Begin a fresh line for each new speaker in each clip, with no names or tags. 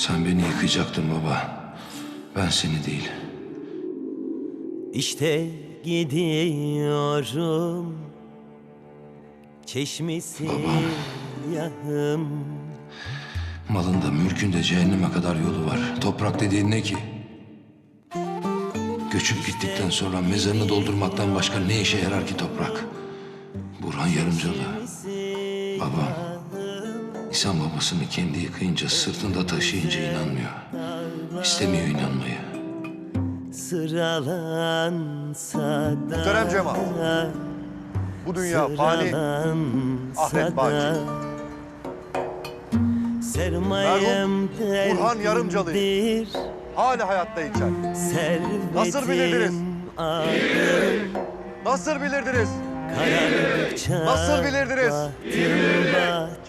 Sen beni yıkacaktın baba. Ben seni değil.
İşte gidiyorum Çeşmesi yahım
Malında mülkünde cehenneme kadar yolu var. Toprak dediğin ne ki? Göçüp gittikten sonra mezarını doldurmaktan başka ne işe yarar ki toprak? Burhan Yarımcalı. İnsan babasını kendi yıkayınca sırtında taşıyınca inanmıyor. İstemiyor inanmayı.
Sıralansa da
Muhterem Cemal. Bu dünya fani. Ahmet Baki.
Sermayem
Merhum Burhan Yarımcalı'yı. Hala hayatta içer. Nasıl bilirdiniz? Nasıl bilirdiniz? Nasıl bilirdiniz?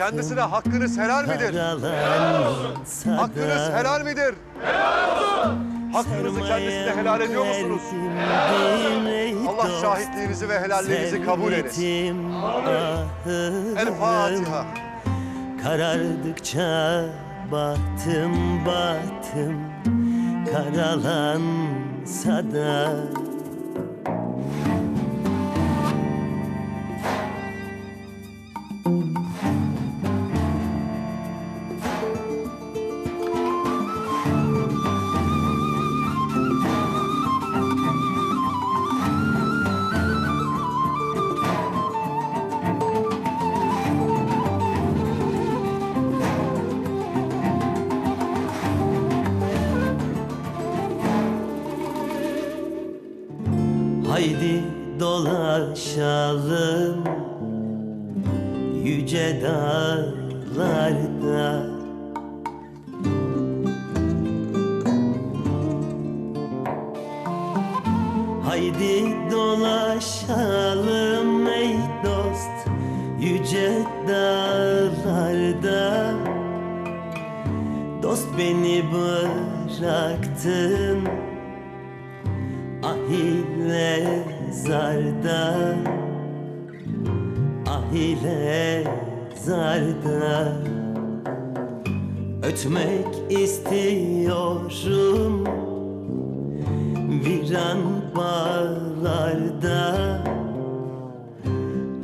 Kendisine hakkınız helal midir? Hakkınız helal midir? Hakkınızı kendisine helal ediyor musunuz? Allah şahitliğinizi ve helalliğinizi kabul eylesin. El Fatiha.
Karardıkça bahtım bahtım Karalansa da Haydi dolaşalım Yüce dağlarda. Haydi dolaşalım ey dost Yüce dağlarda. Dost beni bıraktın Ahile zarda Ahile zarda. Ötmek istiyorum Viran bağlarda.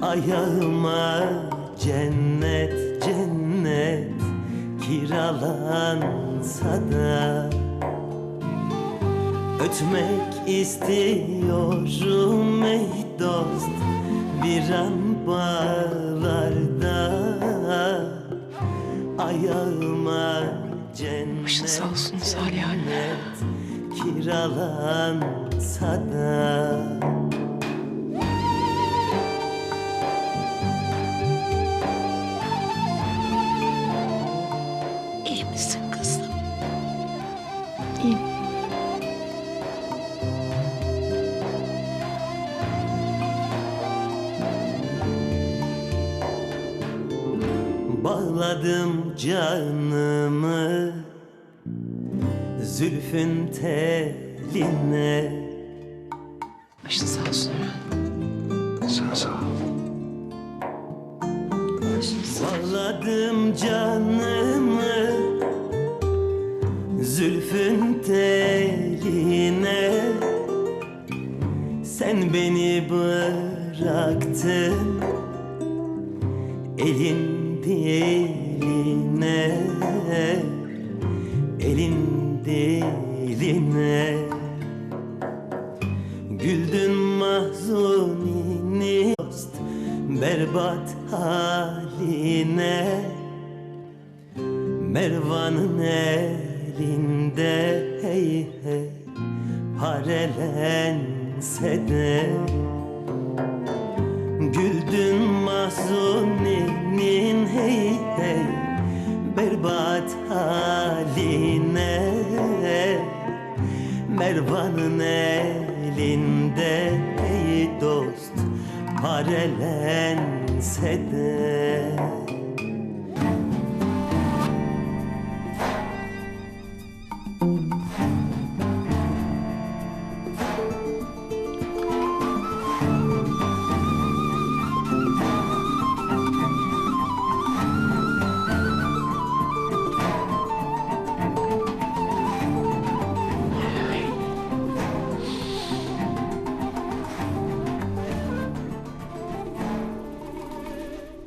Ayağıma cennet cennet Kiralansa da Ötmek istiyorum ey dost Bir an bağlarda Ayağıma cennet
Başın sağ olsun Salih anne.
Kiralansa da Bağladım canımı Zülfün teline
Başın sağ olsun.
Sen sağ ol.
Başın sağ
Bağladım canımı Zülfün teline Sen beni bıraktın Elin diline Elin diline. Güldün mahzunini dost Berbat haline. Mervan'ın elinde hey hey Parelense de. Güldün hey Berbat haline. Mervan'ın elinde ey dost Parelense de